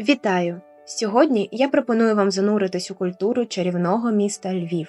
Вітаю! Сьогодні я пропоную вам зануритись у культуру чарівного міста Львів.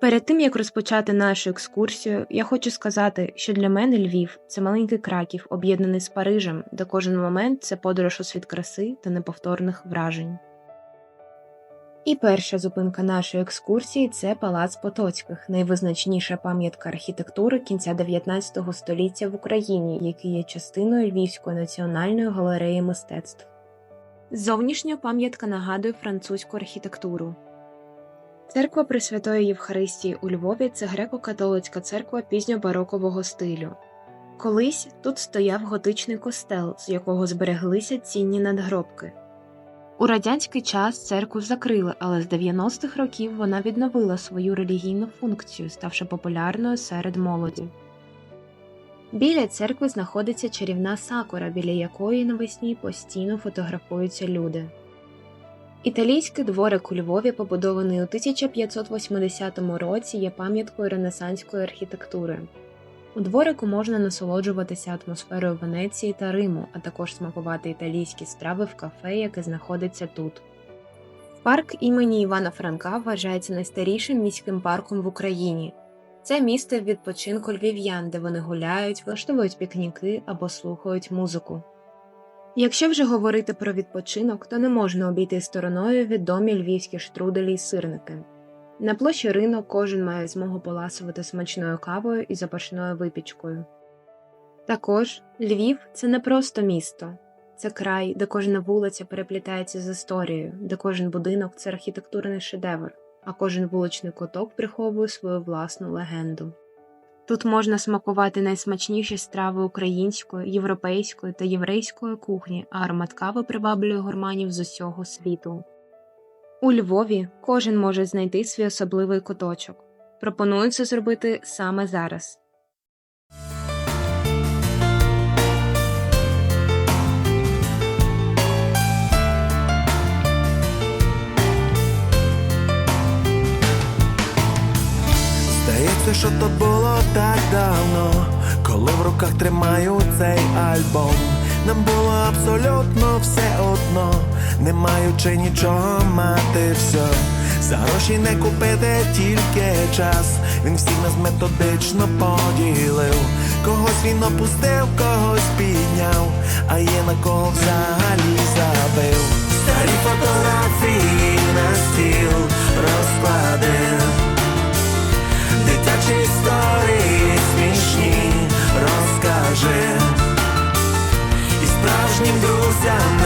Перед тим як розпочати нашу екскурсію, я хочу сказати, що для мене Львів це маленький краків, об'єднаний з Парижем, де кожен момент це подорож у світ краси та неповторних вражень. І перша зупинка нашої екскурсії це Палац Потоцьких, найвизначніша пам'ятка архітектури кінця 19 століття в Україні, який є частиною Львівської національної галереї мистецтв. Зовнішня пам'ятка нагадує французьку архітектуру. Церква Пресвятої Євхаристії у Львові це греко-католицька церква пізньобарокового стилю. Колись тут стояв готичний костел, з якого збереглися цінні надгробки. У радянський час церкву закрили, але з 90-х років вона відновила свою релігійну функцію, ставши популярною серед молоді. Біля церкви знаходиться чарівна сакура, біля якої навесні постійно фотографуються люди. Італійський дворик у Львові, побудований у 1580 році, є пам'яткою ренесанської архітектури. У дворику можна насолоджуватися атмосферою Венеції та Риму, а також смакувати італійські страви в кафе, яке знаходиться тут. Парк імені Івана Франка вважається найстарішим міським парком в Україні. Це місце відпочинку львів'ян, де вони гуляють, влаштовують пікніки або слухають музику. Якщо вже говорити про відпочинок, то не можна обійти стороною відомі львівські штруделі й сирники. На площі ринок кожен має змогу поласувати смачною кавою і запашною випічкою. Також Львів це не просто місто, це край, де кожна вулиця переплітається з історією, де кожен будинок це архітектурний шедевр, а кожен вуличний куток приховує свою власну легенду. Тут можна смакувати найсмачніші страви української, європейської та єврейської кухні, а аромат кави приваблює гурманів з усього світу. У Львові кожен може знайти свій особливий куточок. Пропоную це зробити саме зараз. Здається, що то було так давно, коли в руках тримаю цей альбом. Нам було абсолютно все не маючи нічого мати все. За гроші не купити тільки час. Він всіх нас методично поділив. Когось він опустив, когось підняв, а є на кого взагалі забив. Старі фотографії на стіл розкладив. Дитячі історії смішні розкажи І справжнім друзям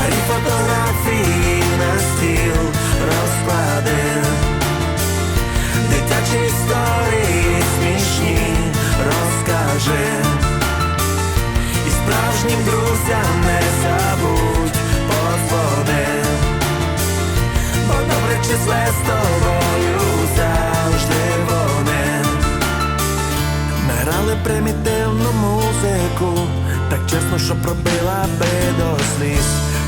Старі фотографії на стіл розкладив. Дитячі історії смішні розкажи. І справжнім друзям не забудь подзвони. Бо добре числе з тобою завжди вони. Ми грали примітивну музику Так чесно, що пробила би до сліз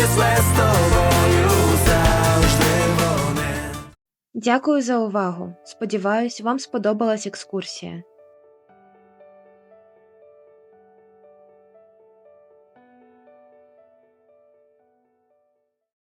Добре з тобою завжди воне. Дякую за увагу. Сподіваюсь, вам сподобалась екскурсія.